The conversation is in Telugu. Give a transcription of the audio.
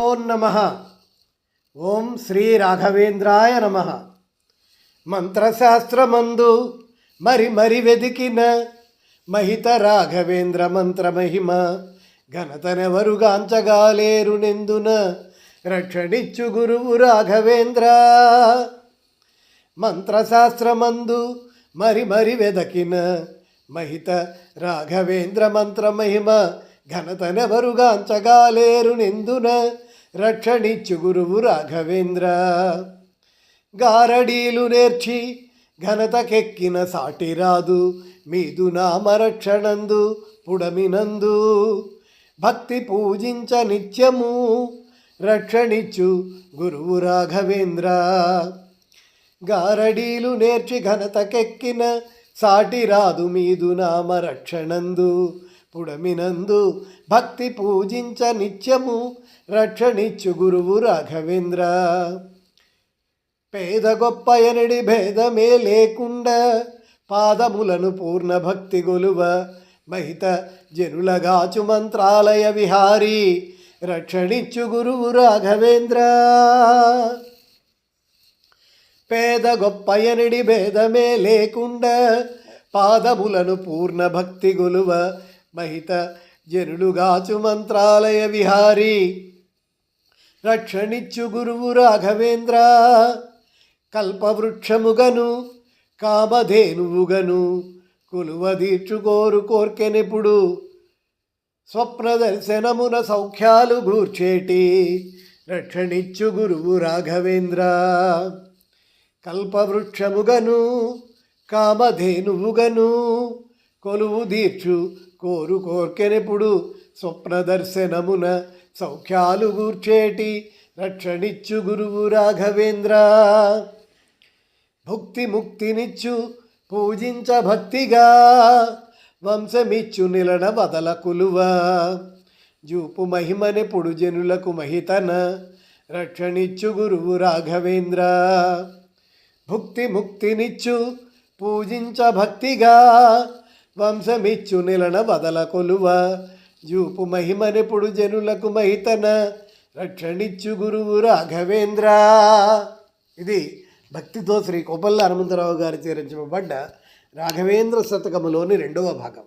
నమ ఓం శ్రీ రాఘవేంద్రాయ నమ మంత్రశాస్త్రమందు మరి మరి వెదికిన మహిత రాఘవేంద్ర మంత్ర మహిమ ఘనతనెవరుగాంచగాలేరు నెందున రక్షణిచ్చు గురువు రాఘవేంద్ర మంత్రశాస్త్రమందు మరి మరి వెదకిన మహిత రాఘవేంద్ర మంత్ర మహిమ ఘనతనెవరుగాంచగాలేరు నిందున రక్షణిచ్చు గురువు రాఘవేంద్ర. గారడీలు నేర్చి ఘనతకెక్కిన సాటి రాదు మీదు నామరక్షణందు పుడమినందు. భక్తి పూజించ నిత్యము రక్షణిచ్చు గురువు రాఘవేంద్ర. గారడీలు నేర్చి ఘనతకెక్కిన సాటి రాదు మీదు నామరక్షణందు పుడమినందు భక్తి పూజించ నిత్యము రక్షణిచ్చు గురువు రాఘవేంద్ర. పేద గొప్ప ఎనడి భేదమే లేకుండా పాదములను పూర్ణ భక్తి గొలువ మహిత జనులగాచు మంత్రాలయ విహారీ రక్షణిచ్చు గురువు రాఘవేంద్ర. పేద గొప్ప ఎనడి భేదమే లేకుండా పాదములను పూర్ణ భక్తి గొలువ మహిత జనులుగాచు మంత్రాలయ విహారీ. రక్షణిచ్చు గురువు రాఘవేంద్ర. కల్పవృక్షముగను కామధేనువుగను కొలువదీర్చుకోరు కోర్కెనెప్పుడు స్వప్న దర్శనమున సౌఖ్యాలు గూర్చేటి రక్షణిచ్చు గురువు రాఘవేంద్ర. కల్పవృక్షముగను కామధేనువుగను కొలువు దీర్చు కోరు కోర్కెనెప్పుడు స్వప్న దర్శనమున సౌఖ్యాలు గూర్చేటి రక్షణిచ్చు గురువు రాఘవేంద్ర. భుక్తి ముక్తినిచ్చు పూజించ భక్తిగా వంశమిచ్చు నిలన వదల కులువ. జూపు మహిమనెప్పుడు జనులకు మహితన రక్షణిచ్చు గురువు రాఘవేంద్ర. భుక్తి ముక్తినిచ్చు పూజించ భక్తిగా వంశమిచ్చు నిలన వదల కొలువ. జూపు మహిమనెప్పుడు జనులకు మహితన. రక్షణిచ్చు గురువు రాఘవేంద్ర. ఇది భక్తితో శ్రీ కోపల్ల హనుమంతరావు గారి చేరించబడ్డ రాఘవేంద్ర శతకములోని రెండవ భాగం.